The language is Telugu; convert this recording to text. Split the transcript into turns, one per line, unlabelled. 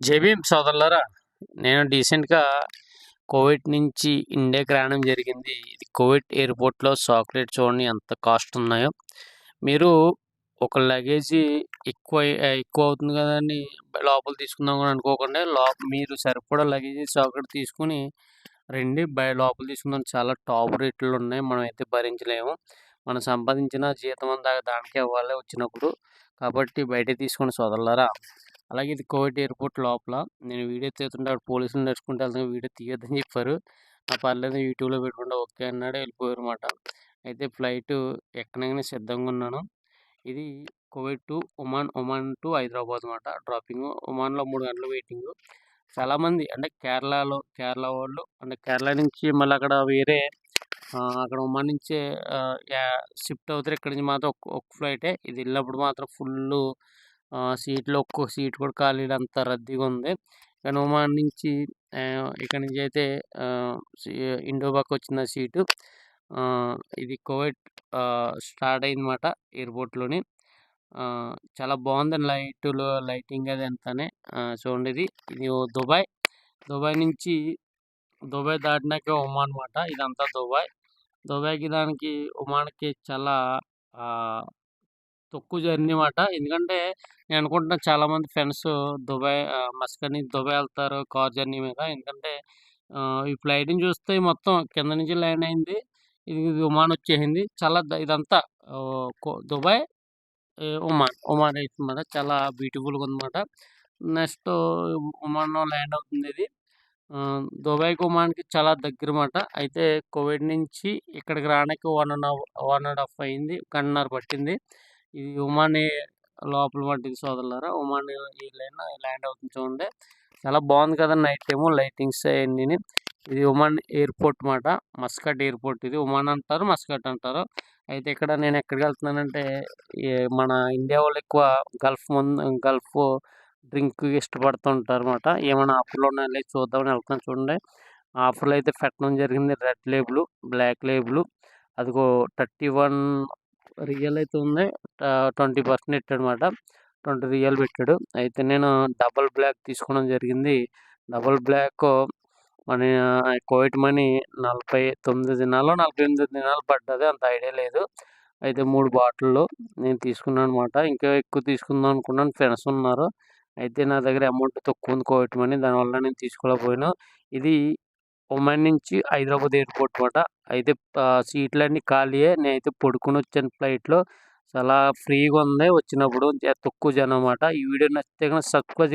జై సోదరులరా నేను డీసెంట్గా కోవిడ్ నుంచి ఇండియాకి రావడం జరిగింది. ఇది కోవిడ్ ఎయిర్పోర్ట్లో చాక్లెట్ చూడండి ఎంత కాస్ట్ ఉన్నాయో. మీరు ఒక లగేజీ ఎక్కువ ఎక్కువ అవుతుంది కదండి లోపల తీసుకుందాం కూడా అనుకోకుండా లోప మీరు సరిపడా లగేజీ చాక్లెట్ తీసుకుని రెండు బయ లోపల తీసుకుందాం. చాలా టాప్ రేట్లు ఉన్నాయి మనం అయితే భరించలేము. మనం సంపాదించిన జీతం అంతా దానికే ఇవ్వాలి వచ్చినప్పుడు. కాబట్టి బయట తీసుకుని సోదరులరా. అలాగే ఇది కోవిడ్ ఎయిర్పోర్ట్ లోపల. నేను వీడియో తీస్తుంటే అక్కడ పోలీసులు నడుచుకుంటే వెళ్తాను వీడియో తీయొద్దని చెప్పారు. నా పర్లేదు యూట్యూబ్లో పెట్టుకుంటే ఓకే అన్నాడు వెళ్ళిపోయారు అనమాట అయితే ఫ్లైట్ ఎక్కడానికి సిద్ధంగా ఉన్నాను. ఇది Kuwait to Oman Oman to Hyderabad అనమాట డ్రాపింగ్ ఒమాన్లో మూడు గంటలు వెయిటింగ్. చాలామంది అంటే కేరళలో కేరళ వాళ్ళు అంటే కేరళ నుంచి మళ్ళీ అక్కడ వేరే అక్కడ ఉమాన్ నుంచే షిఫ్ట్ అవుతారు. ఇక్కడ నుంచి మాత్రం ఒక ఫ్లైటే. ఇది వెళ్ళినప్పుడు మాత్రం ఫుల్ సీట్లు ఒక్కో సీట్ కూడా ఖాళీ అంత రద్దీగా ఉంది కానీ ఒమాన్ నుంచి ఇక్కడ నుంచి అయితే ఇండోబాకి వచ్చిన సీటు. ఇది కోవిడ్ స్టార్ట్ అయిందన్నమాట ఎయిర్పోర్ట్లోని. చాలా బాగుంది లైట్లు లైటింగ్ అది అంతానే. చూడండి ఇది ఇది దుబాయ్. దుబాయ్ నుంచి దుబాయ్ దాటినాక ఒమాన్ అనమాట ఇదంతా దుబాయ్. దుబాయ్కి దానికి ఒమాన్కి చాలా తక్కువ జర్నీ మాట ఎందుకంటే నేను అనుకుంటున్నాను చాలామంది ఫ్రెండ్స్ దుబాయ్ మస్కని దుబాయ్ వెళ్తారు కార్ జర్నీ మీద. ఎందుకంటే ఈ ఫ్లైట్ని చూస్తే మొత్తం కింద నుంచి ల్యాండ్ అయింది. ఇది ఉమాన్ వచ్చేసింది. చాలా ఇదంతా దుబాయ్ ఒమాన్ ఒమాన్ అనమాట చాలా బ్యూటిఫుల్గా ఉందన్నమాట. నెక్స్ట్ ఉమాన్ ల్యాండ్ అవుతుంది ఇది. దుబాయ్ ఒమాన్కి చాలా దగ్గర మాట అయితే కోవిడ్ నుంచి ఇక్కడికి రావడానికి one and half one and half అయింది. గంటన్నర పట్టింది. ఇది ఉమాని లోపల పట్టింది సోదరులారా. ఉమాని ఈ లైన్ ల్యాండ్ అవుతుంది చూడండి. చాలా బాగుంది కదా నైట్ టైము లైటింగ్స్ అవన్నీ ఇది ఉమాన్ ఎయిర్పోర్ట్ మాట. మస్కట్ ఎయిర్పోర్ట్ ఇది. ఉమాన్ అంటారు మస్కట్ అంటారు. అయితే ఇక్కడ నేను ఎక్కడికి వెళ్తున్నానంటే మన ఇండియా వాళ్ళు ఎక్కువ గల్ఫ్ ముందు గల్ఫ్ డ్రింక్ ఇష్టపడుతుంటారు అనమాట ఏమైనా ఆఫర్లు ఉన్నాయో చూద్దామని వెళ్తున్నాను చూడండి. ఆఫర్లు అయితే పెట్టడం జరిగింది. Red label black label. అదిగో థర్టీ వన్ రియల్ అయితే ఉంది. ట్వంటీ పర్సెంట్ పెట్టాడు అనమాట ట్వంటీ రియల్ పెట్టాడు. అయితే నేను డబల్ బ్లాక్ తీసుకోవడం జరిగింది. డబల్ బ్లాక్ మన కోవిడ్ మనీ నలభై తొమ్మిది దినాలు నలభై ఎనిమిది దినాలు పడ్డది. అంత ఐడియా లేదు. అయితే మూడు బాటిల్లో నేను తీసుకున్నాను అనమాట ఇంకా ఎక్కువ తీసుకుందాం అనుకున్నాను. ఫ్రెండ్స్ ఉన్నారు. అయితే నా దగ్గర అమౌంట్ తక్కువ ఉంది కోవిడ్ మనీ. దానివల్ల నేను తీసుకోలేకపోయాను. ఇది ఒమాన్ నుంచి హైదరాబాద్ ఎయిర్పోర్ట్ అనమాట అయితే సీట్లన్నీ ఖాళీయే. నేనైతే పడుకుని వచ్చాను ఫ్లైట్లో. చాలా ఫ్రీగా ఉంది. వచ్చినప్పుడు తక్కువ జనం అన్నమాట. ఈ వీడియో నచ్చితే కనుక సబ్స్క్రైబ్